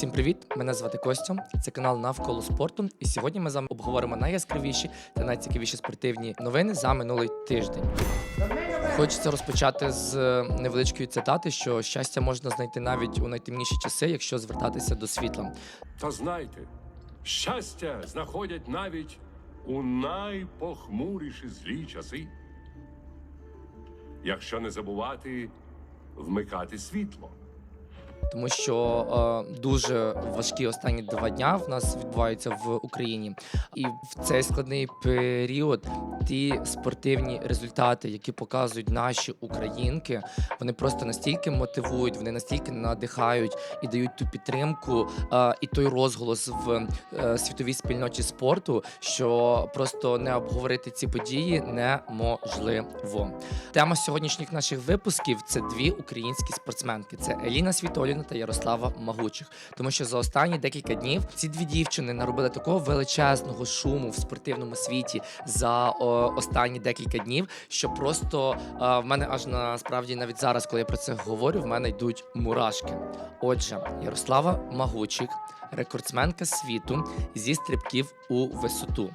Всім привіт! Мене звати Костя. Це канал навколо спорту. І сьогодні ми з вами обговоримо найяскравіші та найцікавіші спортивні новини за минулий тиждень. Хочеться розпочати з невеличкої цитати, що щастя можна знайти навіть у найтемніші часи, якщо звертатися до світла. Та знайте, щастя знаходять навіть у найпохмуріші злі часи. Якщо не забувати вмикати світло. Тому що е, дуже важкі останні два дня в нас відбуваються в Україні, і в цей складний період ті спортивні результати, які показують наші українки, вони просто настільки мотивують, вони настільки надихають і дають ту підтримку е, і той розголос в е, світовій спільноті спорту, що просто не обговорити ці події неможливо. Тема сьогоднішніх наших випусків це дві українські спортсменки: це Еліна Світоліна та Ярослава Магучих. Тому що за останні декілька днів ці дві дівчини наробили такого величезного шуму в спортивному світі за о, останні декілька днів, що просто е, в мене аж насправді навіть зараз, коли я про це говорю, в мене йдуть мурашки. Отже, Ярослава Магучих, рекордсменка світу зі стрибків у висоту.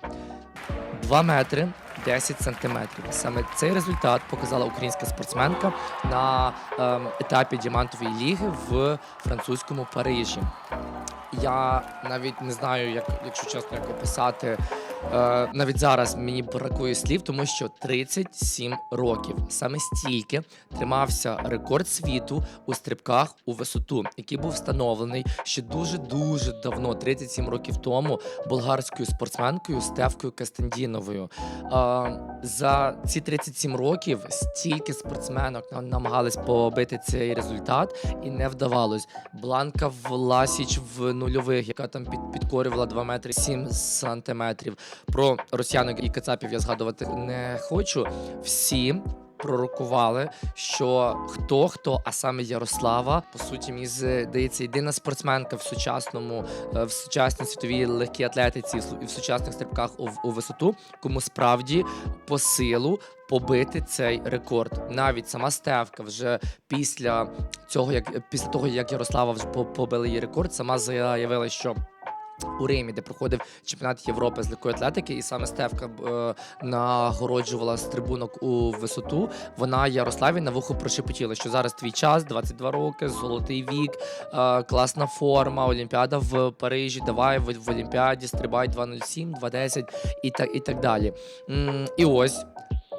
2 метри 10 сантиметрів. Саме цей результат показала українська спортсменка на ем, етапі діамантової ліги в французькому Парижі. Я навіть не знаю, як, якщо чесно, як описати. Е, навіть зараз мені бракує слів, тому що 37 років саме стільки тримався рекорд світу у стрибках у висоту, який був встановлений ще дуже дуже давно, 37 років тому, болгарською спортсменкою Стевкою Кастандіновою. Е, за ці 37 років стільки спортсменок нам- намагались побити цей результат, і не вдавалось. Бланка Власіч в нульових, яка там під, підкорювала 2 метри 7 сантиметрів. Про росіянок і кацапів я згадувати не хочу. Всі. Пророкували, що хто хто, а саме Ярослава, по суті, мені здається, єдина спортсменка в сучасному, е, в сучасній світовій легкій атлетиці і в сучасних стрибках у, у висоту, кому справді по силу побити цей рекорд. Навіть сама Стевка вже після цього, як після того, як Ярослава вже по- побила її рекорд, сама заявила, що. У Римі, де проходив чемпіонат Європи з легкої атлетики, і саме Стевка е, нагороджувала стрибунок у висоту. Вона Ярославі на вухо прошепотіла, що зараз твій час, 22 роки, золотий вік, е, класна форма, Олімпіада в Парижі. Давай в, в Олімпіаді стрибай 2.07, 2.10 і так і так далі. М, і ось.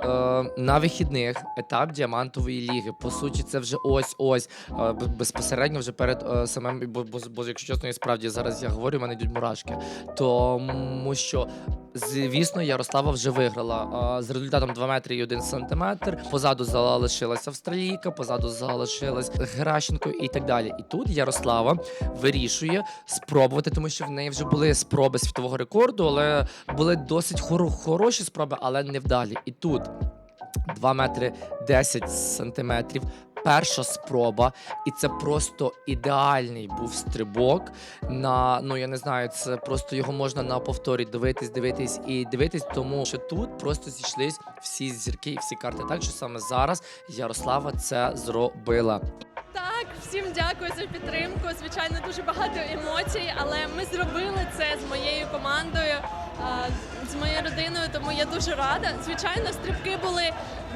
Е, на вихідних етап діамантової ліги. По суті, це вже ось ось е, безпосередньо вже перед е, самим. Бо, бо, бо, якщо чесно, і справді зараз я говорю, в мене йдуть мурашки. Тому що. Звісно, Ярослава вже виграла з результатом 2 метри і 1 сантиметр. Позаду залишилася австралійка, позаду залишилась Геращенко і так далі. І тут Ярослава вирішує спробувати, тому що в неї вже були спроби світового рекорду, але були досить хоро- хороші спроби, але невдалі. І тут 2 метри 10 сантиметрів. Перша спроба, і це просто ідеальний був стрибок. На ну я не знаю, це просто його можна на повторі дивитись, дивитись і дивитись, тому що тут просто зійшлись всі зірки і всі карти. Так що саме зараз Ярослава це зробила. Так, всім дякую за підтримку. Звичайно, дуже багато емоцій, але ми зробили це з моєю командою, з моєю родиною, тому я дуже рада. Звичайно, стрибки були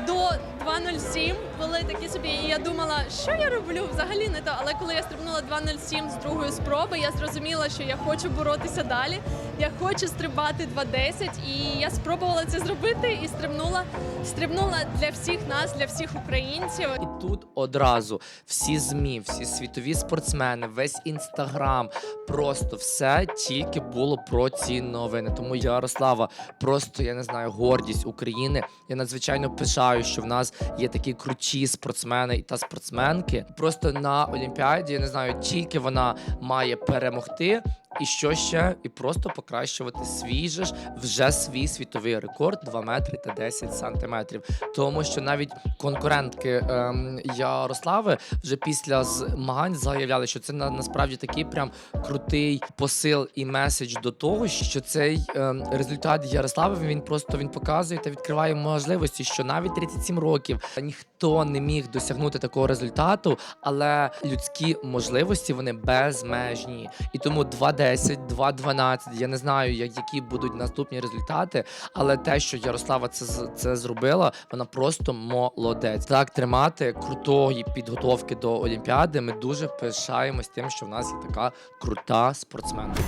до 2.07, були такі собі. І я думала, що я роблю взагалі не то. Але коли я стрибнула 2.07 з другої спроби, я зрозуміла, що я хочу боротися далі. Я хочу стрибати 2.10, і я спробувала це зробити і стрибнула. Стрибнула для всіх нас, для всіх українців. Тут одразу всі змі, всі світові спортсмени, весь інстаграм, просто все тільки було про ці новини. Тому Ярослава, просто я не знаю, гордість України. Я надзвичайно пишаю, що в нас є такі круті спортсмени та спортсменки. Просто на Олімпіаді я не знаю, тільки вона має перемогти. І що ще? І просто покращувати свій же ж вже свій світовий рекорд 2 метри та 10 сантиметрів. Тому що навіть конкурентки ем, Ярослави вже після змагань заявляли, що це на, насправді такий прям крутий посил і меседж до того, що цей ем, результат Ярослави він просто він показує та відкриває можливості, що навіть 37 років ніхто не міг досягнути такого результату, але людські можливості вони безмежні. І тому 2.10, 2.12, я не знаю, як, які будуть наступні результати, але те, що Ярослава це, це зробила, вона просто молодець. Так тримати крутої підготовки до Олімпіади. Ми дуже пишаємось тим, що в нас є така крута спортсменка.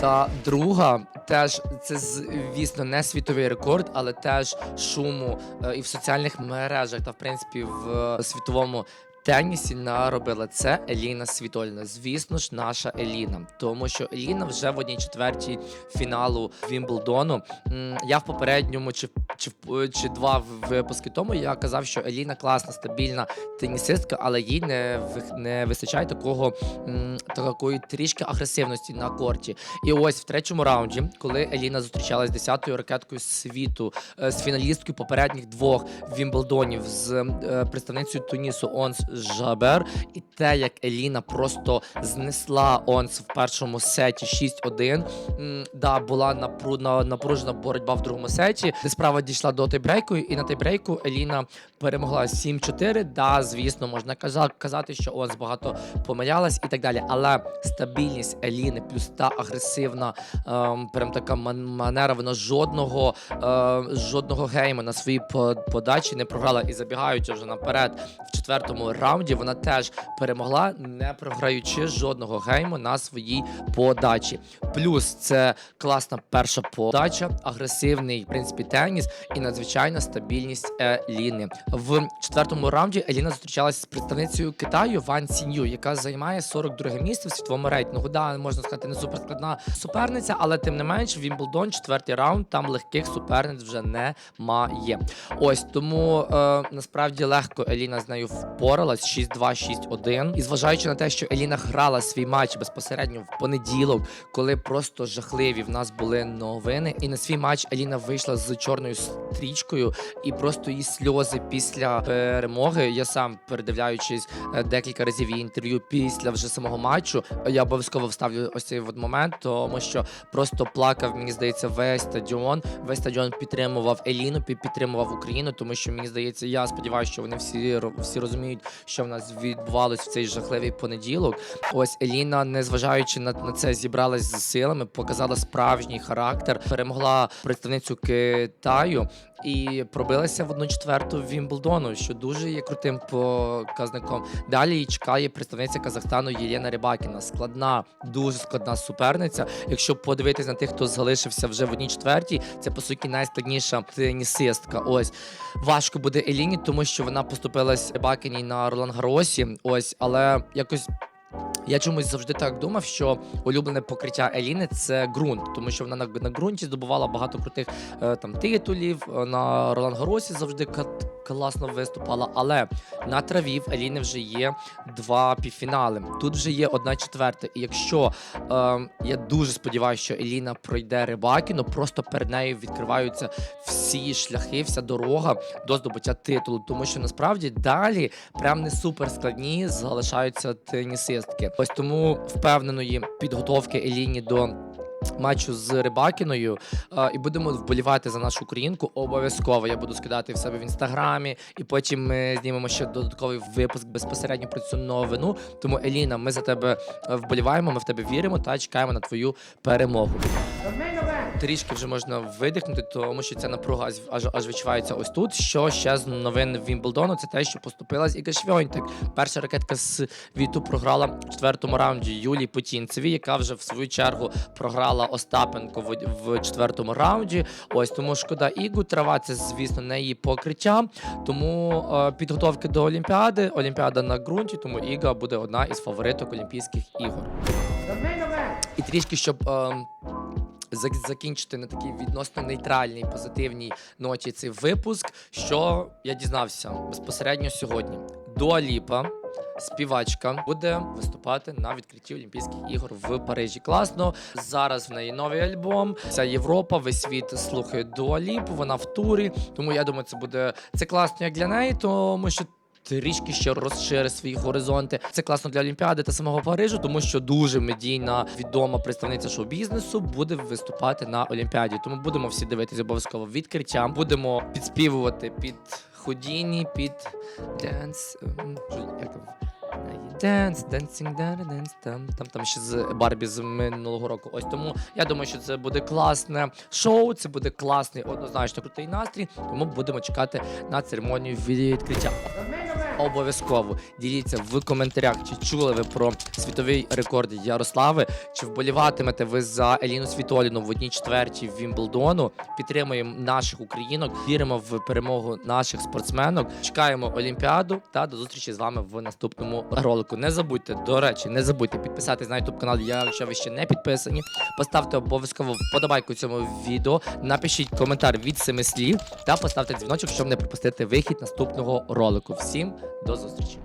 Та друга теж це звісно не світовий рекорд, але теж шуму е, і в соціальних мережах, та в принципі в е, світовому. Тенісі наробила це Еліна Світольна. Звісно ж, наша Еліна. Тому що Еліна вже в одній четвертій фіналу Вімблдону. Я в попередньому чи, чи, чи два випуски тому я казав, що Еліна класна, стабільна тенісистка, але їй не, не вистачає такого такої трішки агресивності на корті. І ось в третьому раунді, коли Еліна зустрічалась з десятою ракеткою світу, е, з фіналісткою попередніх двох Вімблдонів з е, представницею Тунісу Онс Жабер, і те, як Еліна просто знесла Онс в першому сеті 6-1. Да, була напру- на- напружена боротьба в другому сеті, де справа дійшла до тайбрейку, і на тайбрейку Еліна перемогла 7-4. Да, звісно, можна казати, що Онс багато помилялась і так далі. Але стабільність Еліни плюс та агресивна, ем, прям така ман- манера, вона жодного, е, жодного гейму на своїй по- подачі не програла і забігаючи вже наперед в четвертому раунді, вона теж перемогла, не програючи жодного гейму на своїй подачі. Плюс це класна перша подача, агресивний в принципі теніс і надзвичайна стабільність Еліни. В четвертому раунді Еліна зустрічалася з представницею Китаю Ван Сінью, яка займає 42 місце в світовому рейтингу. Да, можна сказати, не суперскладна суперниця, але тим не менш, Вімблдон, четвертий раунд, там легких суперниць вже немає. Ось тому е, насправді легко Еліна з нею впоралась 6-2, 6-1. І зважаючи на те, що Еліна грала свій матч безпосередньо в понеділок, коли просто жахливі в нас були новини. І на свій матч Еліна вийшла з чорною стрічкою, і просто її сльози після перемоги. Я сам передивляючись е, декілька разів її інтерв'ю після вже самого матчу. Я обов'язково вставлю ось цей момент, тому що просто плакав, мені здається, весь стадіон. Весь стадіон підтримував Еліну, підтримував Україну, тому що мені здається, я сподіваюся, що вони всі всі розуміють, що в нас відбувалось в цей жахливий понеділок. Ось Еліна, незважаючи на, на це, зібралась з силами, показала справжній характер, перемогла представницю Китаю і пробилася в одну четверту Вімблдону, що дуже є крутим показником. Далі її чекає представниця Казахстану Єлена Рибакіна. Складна, дуже складна суперниця. Якщо подивитись на тих, хто залишився вже в одній четвертій, це по суті найскладніша тенісистка. Ось важко буде Еліні, тому що вона поступилась Рибакіній на Ролан Гаросі. Ось, але якось. Я чомусь завжди так думав, що улюблене покриття Еліни це ґрунт, тому що вона на, на ґрунті здобувала багато крутих е, там титулів. е, На Ролан Гаросі завжди класно виступала. Але на траві в Еліни вже є два півфінали. Тут вже є одна четверта. І якщо е, я дуже сподіваюся, що Еліна пройде Рибакіну, просто перед нею відкриваються всі шляхи, вся дорога до здобуття титулу. Тому що насправді далі прям не супер складні залишаються тенісистки. Ось тому впевненої підготовки Еліні до. Матчу з Рибакіною і будемо вболівати за нашу українку. Обов'язково я буду скидати в себе в інстаграмі, і потім ми знімемо ще додатковий випуск безпосередньо про цю новину. Тому Еліна, ми за тебе е, вболіваємо, ми в тебе віримо та чекаємо на твою перемогу. Трішки вже можна видихнути, тому що ця напруга аж, аж, відчувається ось тут. Що ще з новин Вімблдону? Це те, що поступила з Іга Швьонтек. Перша ракетка з Віту програла в четвертому раунді Юлії Потінцеві, яка вже в свою чергу програла Остапенко в, в четвертому раунді. Ось тому шкода Ігу. Трава це, звісно, не її покриття. Тому е, підготовки до Олімпіади. Олімпіада на ґрунті, тому Іга буде одна із фавориток Олімпійських ігор. І трішки, щоб. Е, закінчити на такій відносно нейтральній позитивній ноті цей випуск, що я дізнався безпосередньо сьогодні. Дуа Ліпа співачка буде виступати на відкритті Олімпійських ігор в Парижі. Класно. Зараз в неї новий альбом. Вся Європа, весь світ слухає Дуаліп. Вона в турі. Тому я думаю, це буде це класно як для неї, тому що. Трішки ще розширить свої горизонти. Це класно для Олімпіади та самого Парижу, тому що дуже медійна відома представниця шоу-бізнесу буде виступати на Олімпіаді. Тому будемо всі дивитися обов'язково відкриття. Будемо підспівувати під ходіні, під денс. ем, Як там? dancing, dance, там, там, там ще з Барбі з минулого року. Ось тому я думаю, що це буде класне шоу, це буде класний, однозначно крутий настрій. Тому будемо чекати на церемонію відкриття. Обов'язково діліться в коментарях, чи чули ви про світовий рекорд Ярослави, чи вболіватимете ви за Еліну Світоліну в одній четвертій Вімблдону. Підтримуємо наших українок, віримо в перемогу наших спортсменок. Чекаємо Олімпіаду та до зустрічі з вами в наступному ролику. Не забудьте, до речі, не забудьте підписатись на YouTube канал, якщо ви ще не підписані. Поставте обов'язково вподобайку цьому відео, напишіть коментар від семи слів та поставте дзвіночок, щоб не пропустити вихід наступного ролику. Всім до зустрічі!